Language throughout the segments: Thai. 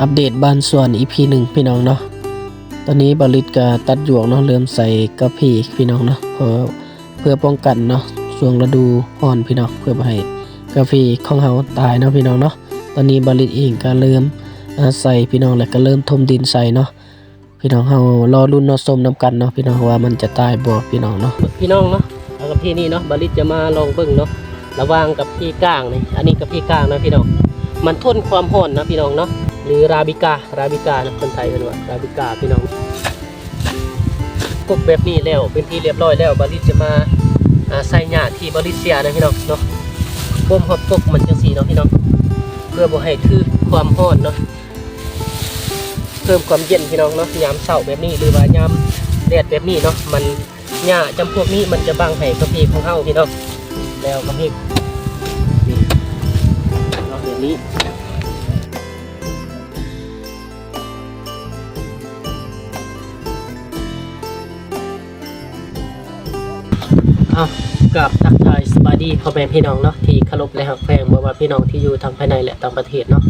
อัปเดตบ้านส่วน EP หนึ่งพี่น้องเนาะตอนนี้บริษก็ตัดหยวกเนาะเริ่มใส่กระพีพี่น้องเนาะเพื่อเพื่อป้องกันเนาะช่วงฤดูร้อนพี่น้องเพื่อบ่ให้กาแฟของเฮาตายเนาะพี่น้องเนาะตอนนี้บริษเองก็เริ่มอ่าใส่พี่น้องแล้วก็เริ่มถมดินใส่เนาะพี่น้องเฮารอรุ่นเนาะส้มน้ำกันเนาะพี่น้องว่ามันจะตายบ่พี่น้องเนาะพี่น้องเนาะเอากับพี่นี่เนาะบริษจะมาลองเบิ่งเนาะระว่างกับพี่ก้างนี่อันนี้กับพี่ก้างนะพี่น้องมันทนความร้อนนะพี่น้องเนาะ หรือราบิการาบิกานะคนไทยเป็นว่าราบิกาพี่น้องกุกแบบนี้แล้วเป็นที่เรียบร้อยแล้วบริษจะมาใส่หญ้าที่บริเสียนะพี่น้องเนาะบ่มฮอดปกมันจังซี่เนาะพี่น้องเพื่อบ่ให้ถือความร้อนเนาะเพิ่มความเย็นพี่น้องเนาะยามเช้าแบบนี้หรือว่ายามแดดแบบนี้เนาะมันหญ้าจำพวกนี้มันจะบังให้กระพีของเฮาพี่น้องแล้วกระพีนี่เอาแบบนี้ เอากับทักทายสบายดีพ่อแม่พี่น้องเนาะที่เคารพและหักแพงบ่ว่าพี่น้องที่อยู่ทางภายในและต่างประเทศเนาะ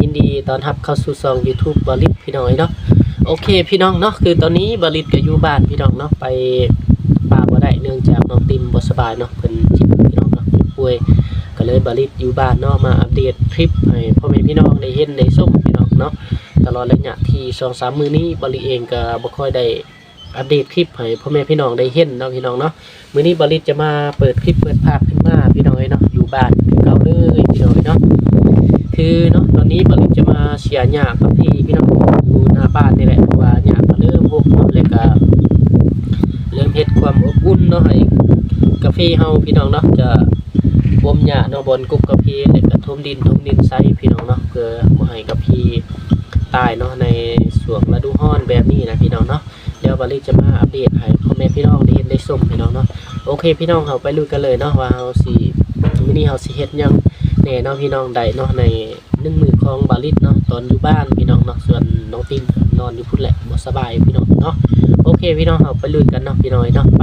ยินดีตอนรับเข้าสู่ซอง YouTube บริษพี่น้องเนาะโอเคพี่น้องเนาะคือตอนนี้บริษก็อยู่บ้านพี่น้องเนาะไปป่าบ่ได้เนื่องจากน้องติมบ่สบายเนาะเพิ่นจิตพี่น้องเนาะป่วยก็เลยบริษอยู่บ้านเนาะมาอัปเดตคลิปให้พ่อแม่พี่น้องได้เห็นได้ชมพี่น้องเนาะตลอดระยะที่2-3มื้อนี้บริเองก็บ่ค่อยได้ อัปเดตคลิปให้พ่อแม่พี่น้องได้เห็นเนาะพี่น้องเนาะมื้อนี้บริษจะมาเปิดคลิปเปิดภาพขึ้นมาพี่น้องเอ้ยเนาะอยู่บ้านเก่าเลยพี่น้องเอ้ยเนาะคือเนาะตอนนี้บริษจะมาเสียหญ้ากับพี่พี่น้องอยู่หน้าบ้านนี่แหละเพราะว่าหญ้าก็เริ่มหกเนาะแล้วก็เริ่มเฮ็ดความอบอุ่นเนาะให้กาแฟเฮาพี่น้องเนาะจะบ่มหญ้าเนาะบนกุบกาแฟแล้วก็ทมดินทมดินใส่พี่น้องเนาะเพื่อบ่ให้กาแฟตายเนาะในช่วงฤดูร้อนแบบนี้นะพี่น้องเนาะ ยวบาลีจะมาอัปเดตให้พ่อแม่พี่น้องได้เห็นได้ชมพี่น้องเนาะโอเค พี่น้องเราไปลุยกันเลยเนาะว่าเฮาสิมินี้เฮาสิเฮ็ดยังแน่เนาะพี่น้องใดเนาะในหนึ่งมือของบาลิสเนาะตอนอยู่บ้านพี่น้องเนาะส่วนน้องติงนอนอยู่พุ่นแหละบ่สบายพี่น้องเนาะโอเค พี่น้องเราไปลุยกันเนาะพี่น้อยเนาะไป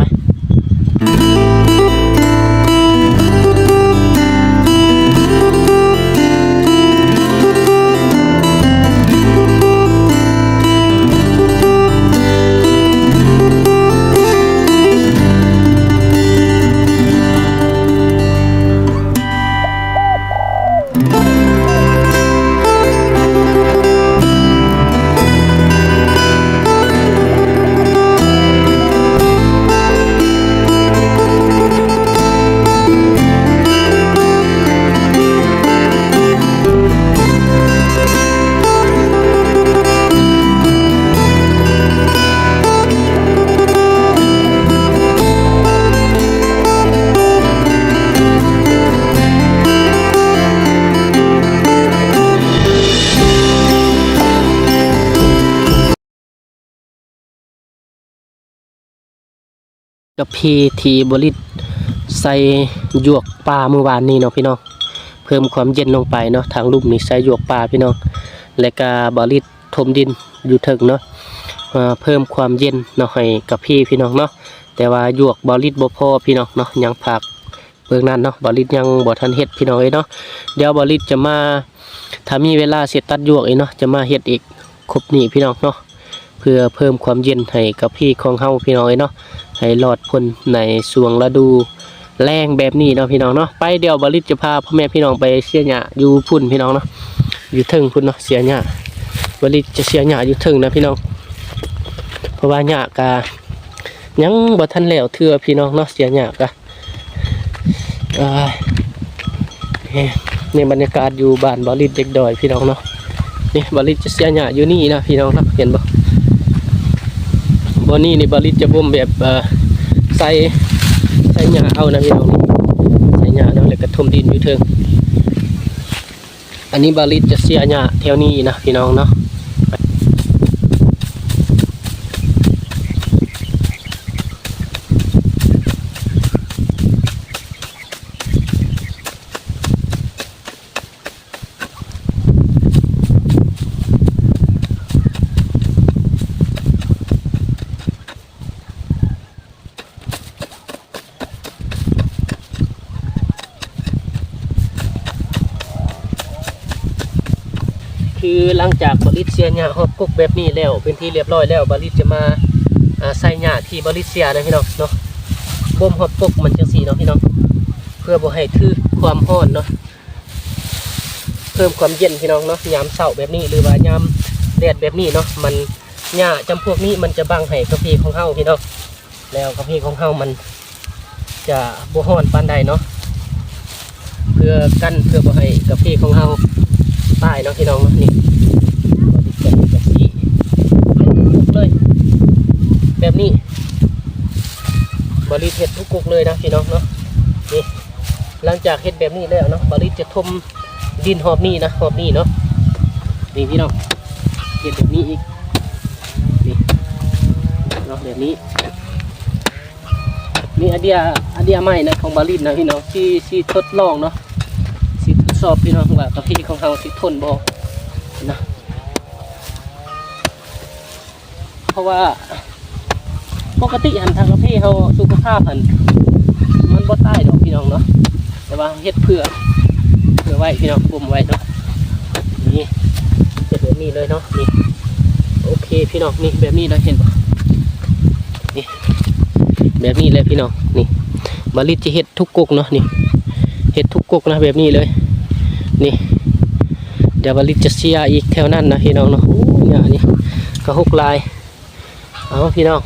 กับพีทีบริสใส่หยวกปลาเมื่อวานนี้เนาะพี่น้องเพิ่มความเย็นลงไปเนาะทางลุ่มนี่ใส่หยวกปลาพี่น้องและก็บริสทมดินอยู่ถึงเนาะเพิ่มความเย็นเนาะให้กับพี่พี่น้องเนาะแต่ว่าหยวกบริสบ่พอพี่น้องเนาะยังผักเบื้องนั้นเนาะบริสยังบ่ทันเฮ็ดพี่น้องเอ้เนาะเดี๋ยวบริสจะมาถ้ามีเวลาเสร็จตัดหยวกเอ้เนาะจะมาเฮ็ดอีกครบนี่พี่น้องเนาะเพื่อเพิ่มความเย็นให้กับพี่ของเฮาพี่น้องเอ้เนาะ ให้รอดพ้นในช่วงฤดูแรงแบบนี้เนาะพี่น้องเนาะไปเดี๋ยวบริษจะพาพ่อแม่พี่น้องไปเสียหญ้าอยู่พุ่นพี่น้องเนาะอยู่เทิงพุ่นเนาะเสียหญ้าบริษจะเสียหญ้าอยู่เทิงนะพี่น้อง เพราะว่าหญ้ากายังบ่ทันแล้วเทื่อพี่น้องเนาะเสียหญ้ากะอ่านี่นี่บรรยากาศอยู่บ้านบริษเด็กดอยพี่น้องเนาะนี่บริษจะเสียหญ้าอยู่นี่นะพี่น้องเนาะเห็นบ่ บอนนี่นี่บริจะบ่มแบบใส่ใส่หญ้าเอานะพี่น้องใส่หญ้าแล้วเลยกระทมดินอยู่เทิงอันนี้บริษจะเสียหญ้าแถวนี้นะพี่น้องเนาะ คือหลังจากบริเซียหญ้าฮอบกุกแบบนี้แล้วเป็นที่เรียบร้อยแล้วบริจะมาใส่หญ้าที่บริเซียนะพี่น้องเนาะบ่มฮอบกุกมันจังซี่เนาะพี่น้องเพื่อบ่ให้ถือความร้อนเนาะเพิ่มความเย็นพี่น้องเนาะยามเช้าแบบนี้หรือว่ายามแดดแบบนี้เนาะมันหญ้าจำพวกนี้มันจะบังให้กาแฟของเฮาพี่น้องแล้วกาแฟของเฮามันจะบ่ร้อนปานใดเนาะเพื่อกันเพื่อบ่ให้กาแฟของเฮา ใต้เนาะพี่น้องนี่บริเกตแบบนี้ทุกเลยแบบนี้ บริเฮ็ดทุกกุกเลยนะพี่น้องเนาะนี่หลังจากเฮ็ดแบบนี้แล้วเนาะบริจะทมดินหอบนี่นะหอบนี่เนาะนี่พี่น้องเฮ็ดแบบนี้อีกนี่เนาะแบบนี้นี่อันเดียอันเดียใหม่นะของบาริษนะพี่น้องที่ที่ทดลองเนาะ สอบพี่น้องว่ากาแฟของเราสิทนบ่นะเพราะว่าปกติหันทางกาแฟเขาสุขภาพหันมันบ่ใต้ดอกพี่น้องเนาะแต่ว่าเฮ็ดเพื่อเพื่อไว้พี่น้องปุ่มไว้เนาะนี่จะแบบนี้เลยเนาะนี่โอเคพี่น้องนี่แบบนี้เลยเห็นปะนี่แบบนี้เลยพี่น้องนี่บริษจะเฮ็ดทุกกุกเนาะนี่เห็ดทุกกกนะแบบนี้เลย นี่ เดี๋ยวบริจะเชียอีกแถวนั้นนะพี่น้องเนาะโอ้ยเนี่ยนี่ก็หกลาย เอาพี่น้อง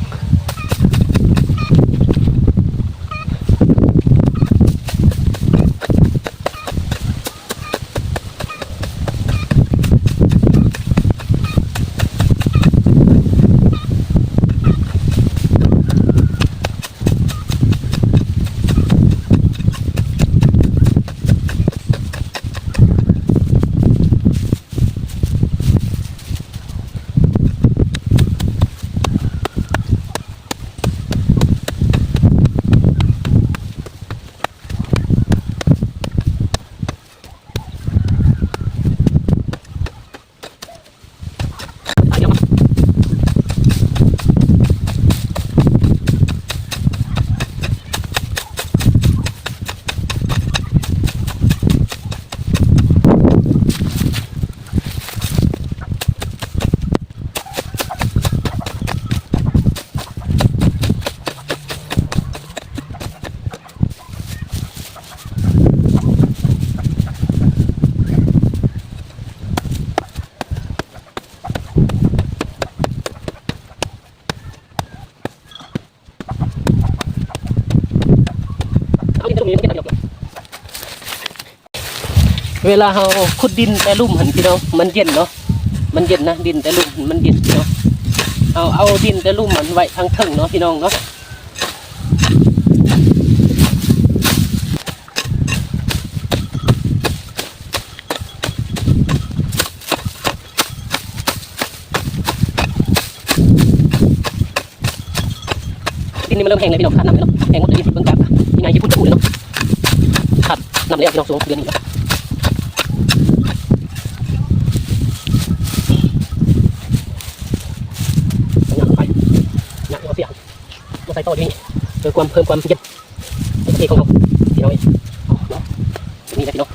เวลาเราขุดดินแต่ลุ่มหันพี่น้องมันเย็นเนาะมันเย็นนะดินแต่ลุ่มมันเย็นพี่น้องเอาเอาดินแต่ลุ่มมันไว้ทางเทิงเนาะพี่น้องเนาะดินนี่มันเริ่มแห้งเลยพี่น้องขาดน้ำเลยเนาะแห้งหมดเลยเบิ่งจากยังไงที่พูดจะพูดเลยเนาะขาดน้ำเลยพี่น้องสูงเดือนนี้เนาะ หนักไปหนักเอาเสียงมาใส่ต่อดีเพื่อ ความเพิ่มความเย็นโอเคของเราพี่น้องเองนี่แหละพี่น้อง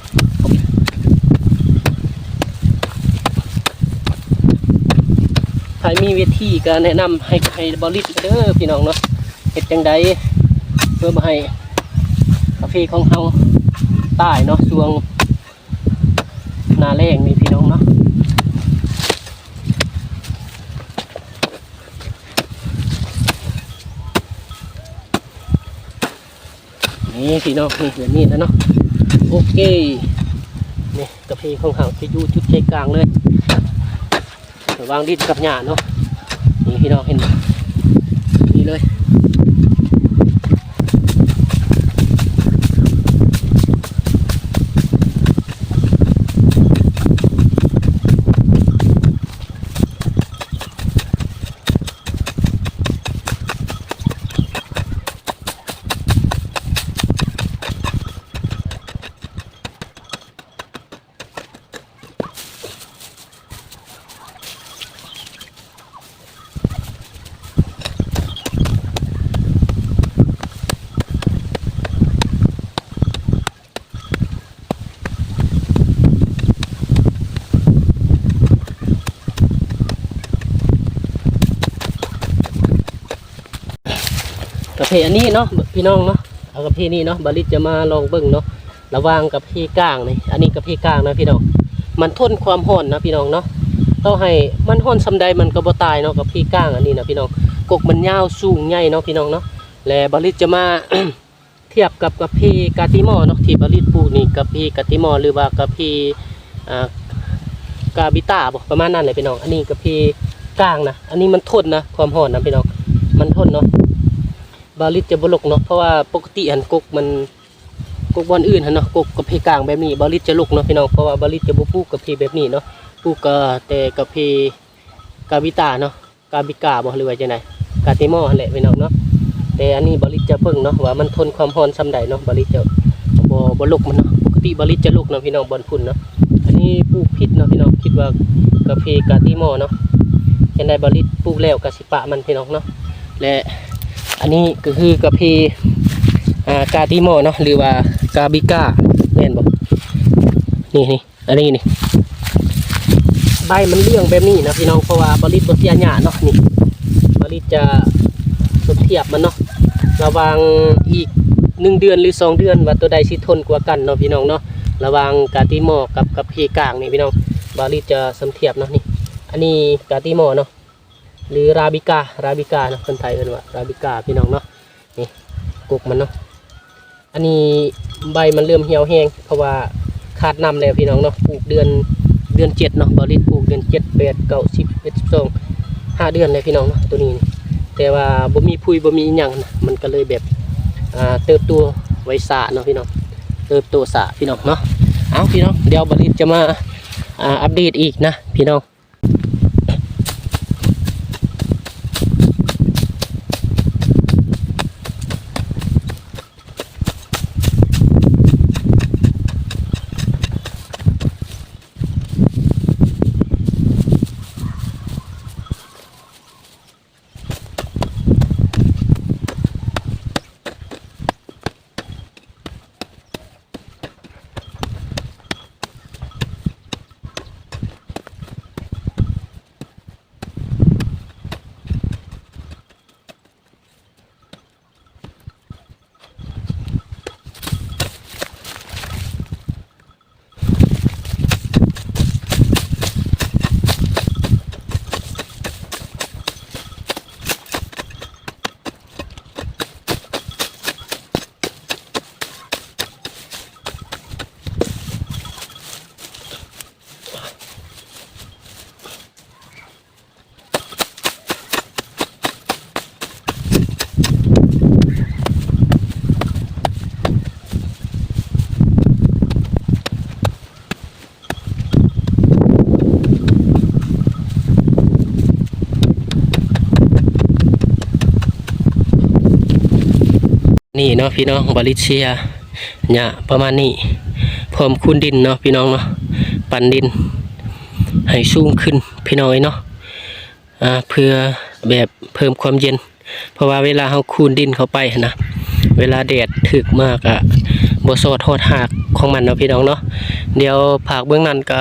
ถ้ามีเวทีก็แนะนำให้ให้บริษเด้อพี่น้องเนาะเฮ็ดจังใดเพื่อมาให้กาแฟของเฮาใต้เนาะช่วงนาแรงนี่ พี่น้องเนาะนี่แบบนี้นะเนาะโอเคนี่กาแฟของเขาจะอยู่จุดใจกลางเลย วางดินกับหญ้าเนาะนี่พี่น้องเห็นไหมนี่เลย เพอันนี้เนาะพี่น้องเนาะเอากับเพนี้เนาะบาลิจะมาลองเบิ่งเนาะระว่างกับเพกลางนี่อันนี้กับเพกลางนะพี่น้องมันทนความร้อนนะพี่น้องเนาะต้องให้มันร้อนซำใดมันก็บ่ตายเนาะกับเพกลางอันนี้นะพี่น้องกกมันยาวสูงใหญ่เนาะพี่น้องเนาะและบาลิจะมาเทียบกับกับเพกาติมอเนาะที่บาลิตปลูกนี่กับเพกาติมอหรือว่ากับเพอ่ากาบิต้าบ่ประมาณนั้นเลยพี่น้อง อันนี้กับเพกลางนะ อันนี้มันทนนะความร้อนนะพี่น้อง มันทนเนาะ บาลิตจะบลกเนาะเพราะว่าปกติหันกกมันกกบอนอื่นหันเนาะกกกับเพกลางแบบนี้บาลิตจะลุกเนาะพี่น้องเพราะว่าบาลิตจะบ่ปลูกกับเพแบบนี้เนาะปลูกก็แต่กับเพกาบิตาเนาะกาบิกาบ่หรือว่าจังไดกาติมอหันแหละพี่น้องเนาะแต่อันนี้บาลิตจะเพิ่งเนาะว่ามันทนความร้อนซ้ำใดเนาะบาลิตจะบ่บ่ลุกมันเนาะปกติบาลิตจะลุกเนาะพี่น้องบอนพุ่นเนาะอันนี้ปลูกผิดเนาะพี่น้องคิดว่ากาเพกาติมอเนาะจังไดบาลิตปลูกแล้วก็สิปะมันพี่น้องเนาะและ อันนี้ก็คือกะเพอ่ากาติโมเนาะหรือว่ากาบิก้าแม่นบอกนี่นี่อันนี้นี่ใบมันเลี้ยงแบบนี้นะพี่น้องเพราะว่าบริษบเสียหยาเนาะนี่บริษจะสมเทียบมันเนาะระวังอีกหนึ่งเดือนหรือสองเดือนว่าตัวใดสิทนกว่ากันเนาะพี่น้องเนาะระวังกาติโมกับกับเพกลางนี่พี่น้องบริษจะสมเทียบเนาะนี่อันนี้กาติโมเนาะ หรือราบิการาบิกาเนาะคนไทยเอิ้นว่าราบิกาพี่น้องเนาะนี่กุกมันเนาะอันนี้ใบมันเริ่มเหี่ยวแห้งเพราะว่าขาดน้ำแล้วพี่น้องเนาะปลูกเดือนเดือนเจ็ดเนาะบริษปลูกเดือนเจ็ดแปดเก้าสิบเอ็ดสิบสองห้าเดือนเลยพี่น้องเนาะตัวนี้ แต่ว่าบ่มีพุยบ่มีอิหยังนะมันก็เลยแบบเติบโตไว้สาเนาะพี่น้องเติบโตสาพี่น้องเนาะเอาพี่น้องเดี๋ยวบริษจะมาอัปเดตอีกนะพี่น้อง นี่เนาะพี่น้องบริเชียเนี่ยประมาณนี้พร้อมคูนดินเนาะพี่น้องเนาะปั่นดิน ให้สูงขึ้นพี่น้อยเนาะเพื่อแบบเพิ่มความเย็น เพราะว่าเวลาเขาคูนดินเข้าไปนนะเวลาแดดถึกมากอะ บ่สดฮอดหากของมันเนาะพี่น้องเนาะเดี๋ยวผากเบื้องนั้นก็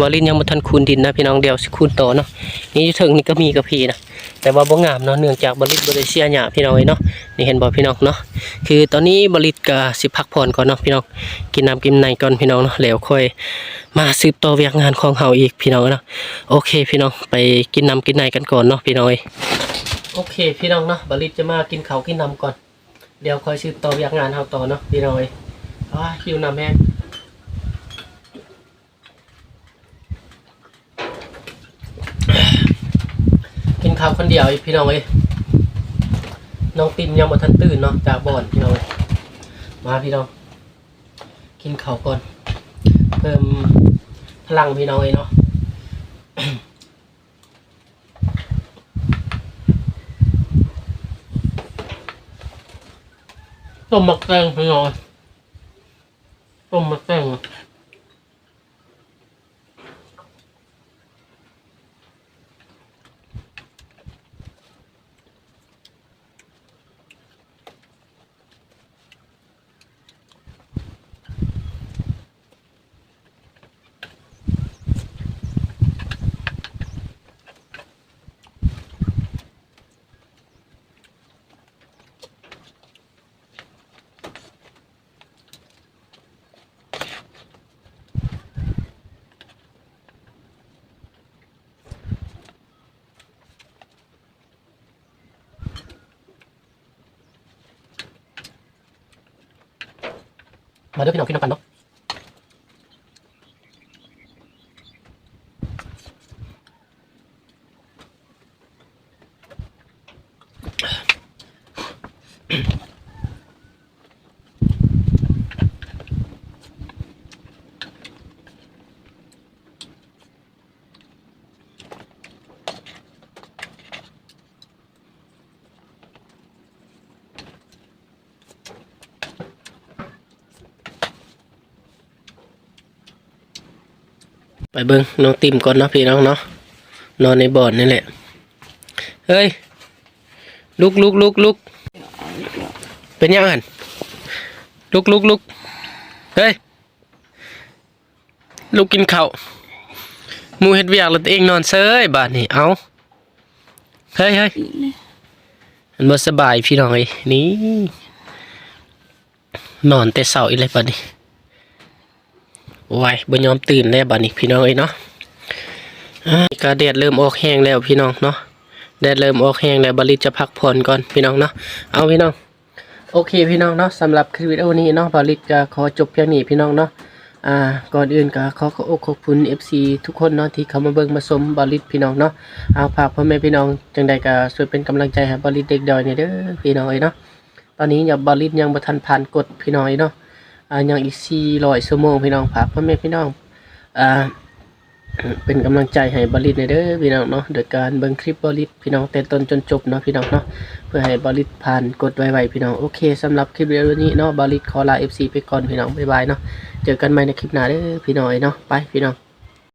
วอลินยังบ่ทันคูนดินนะพี่น้องเดี๋ยวสิคูนต่อเนาะนี่ถึงนี่ก็มีกระพีนะแต่ว่าบ่งามเนาะเนื่องจากบริษบริเซียหยาพี่น้องเอ้เนาะนี่เห็นบ่พี่น้องเนาะคือตอนนี้บริษก็สิพักผ่อนก่อนเนาะพี่น้องกินน้ำกินในก่อนพี่น้องเนาะแล้วค่อยมาสืบต่อเวียกงานของเฮาอีกพี่น้องเนาะโอเคพี่น้องไปกินน้ำกินในกันก่อนเนาะพี่น้องเอ้โอเคพี่น้องเนาะบริษจะมากินข้าวกินน้ำก่อนเดี๋ยวค่อยสืบต่อเวียกงานเฮาต่อเนาะพี่น้อง เอ้าหิวน้ำแห้งกินข้าวคนเดียวอีกพี่น้องเอ้ยน้องติมยังบ่ทันตื่นเนาะจากบ่อนพี่น้องเอ้ยมาพี่น้อง กินข้าวก่อน เพิ่มพลังพี่น้องเอ้ยเนาะต้มหมักแตงพี่น้องเอ้ย ต้มหมักแตง มาด้วยพี่น้องพี่น้องกันเนาะ ไปเบิ้งน้องติมก่อนเนาะพี่น้องเนาะนอนในบ่อนนี่แหละ เฮ้ย ลุกลุกลุกลุกเป็นยังไงลุกลุกลุกเฮ้ย ลุกกินข้าวมูเฮ็ดเวียกแล้วตัวเองนอนเซยบาดนี่เอาเฮ้ยเฮ้ยมันบ่สบายพี่น้องเอ้ยนี่นอนแต่เช้าอีกเลยบัดนี้ ไว้บ่ยอมตื่นแล้วบัดนี้พี่น้องเอ้ยเนาะอ่าก็แดดเริ่มออกแห้งแล้วพี่น้องเนาะแดดเริ่มออกแห้งแล้วบริจะพักผ่อนก่อนพี่น้องเนาะเอาพี่น้องโอเคพี่น้องเนาะสำหรับคลิปวิดีโอนี้เนาะบริจะขอจบเพียงนี้พี่น้องเนาะอ่าก่อนอื่นก็ขอขอบขอบคุณ FC ทุกคนเนาะที่เข้ามาเบิ่งมาชมบริพี่น้องเนาะเอาฝากพ่อแม่พี่น้องจังใดก็ช่วยเป็นกำลังใจให้บริเด็กดอยเนี่ยเด้อพี่น้องเอ้ยเนาะตอนนี้อย่าบริยังบ่ทันผ่านกฎพี่น้องเอ้ยเนาะ อ่ายังอีก400ชั่วโมงพี่น้องฝากพ่อแม่พี่น้องอ่าเป็นกำลังใจให้บริษในเด้อพี่น้องเนาะโดยการเบิ่งคลิปบริษพี่น้องแต่ต้นจนจบเนาะพี่น้องเนาะเพื่อให้บริษผ่านกดไวๆพี่น้องโอเคสำหรับคลิปวิดีโอนี้เนาะบริษขอลา FC ไปก่อนพี่น้องบ๊ายบายเนาะเจอกันใหม่ในคลิปหน้าเด้อพี่น้องเนาะไปพี่น้อง